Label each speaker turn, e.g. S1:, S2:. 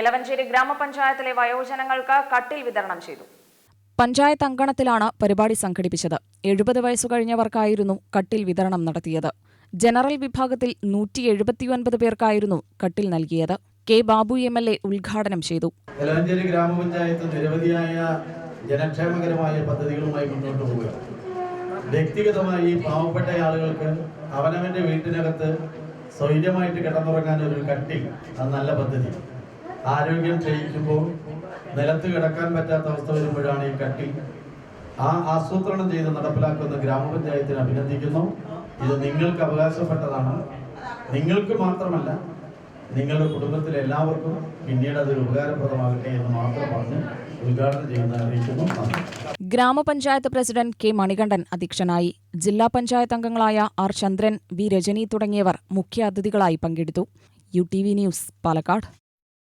S1: എലവഞ്ചേരി ഗ്രാമപഞ്ചായത്തിലെ വയോജനങ്ങൾക്ക് കട്ടിൽ വിതരണം ചെയ്തു.
S2: പഞ്ചായത്ത് അങ്കണത്തിലാണ് പരിപാടി സംഘടിപ്പിച്ചത്. എഴുപത് വയസ്സു കഴിഞ്ഞവർക്കായിരുന്നു കട്ടിൽ വിതരണം നടത്തിയത്. ജനറൽ വിഭാഗത്തിൽ നൂറ്റി എഴുപത്തിയൊൻപത് പേർക്കായിരുന്നു കട്ടിൽ നൽകിയത്. K Babu M L A ഉദ്ഘാടനം ചെയ്തു.
S3: എലവഞ്ചേരി ഗ്രാമപഞ്ചായത്ത് നിരവധിയായ ജനക്ഷേമകരമായ പദ്ധതികളുമായി മുന്നോട്ട് പോവുക വ്യക്തിഗതമായി പാവപ്പെട്ട ആളുകൾക്ക് അവനവന്റെ വീട്ടിനകത്ത് സ്വൈര്യമായിട്ട് കിടന്നുറങ്ങാൻ ഒരു കട്ടിൽ അത് നല്ല പദ്ധതി ആരോഗ്യം ക്ഷയിക്കുമ്പോൾ നിലത്ത് കിടക്കാൻ പറ്റാത്ത അവസ്ഥ വരുമ്പോഴാണ് ഈ കട്ടി ആ ആസൂത്രണം ചെയ്ത് നടപ്പിലാക്കുന്ന ഗ്രാമപഞ്ചായത്തിനെ അഭിനന്ദിക്കുന്നു. ഇത് നിങ്ങൾക്ക് അവകാശപ്പെട്ടതാണ്. നിങ്ങൾക്ക് മാത്രമല്ല നിങ്ങളുടെ കുടുംബത്തിലെ എല്ലാവർക്കും പിന്നീട് അതൊരു ഉപകാരപ്രദമാകട്ടെ എന്ന് മാത്രം പറഞ്ഞ് ഉദ്ഘാടനം ചെയ്യുന്ന അറിയിക്കുന്നു.
S2: ഗ്രാമപഞ്ചായത്ത് പ്രസിഡന്റ് കെ മണികണ്ഠൻ അധ്യക്ഷനായി ജില്ലാ പഞ്ചായത്ത് അംഗങ്ങളായ ആർ ചന്ദ്രൻ വി രജനി തുടങ്ങിയവർ മുഖ്യ അതിഥികളായി പങ്കെടുത്തു. U T V news Palakkad.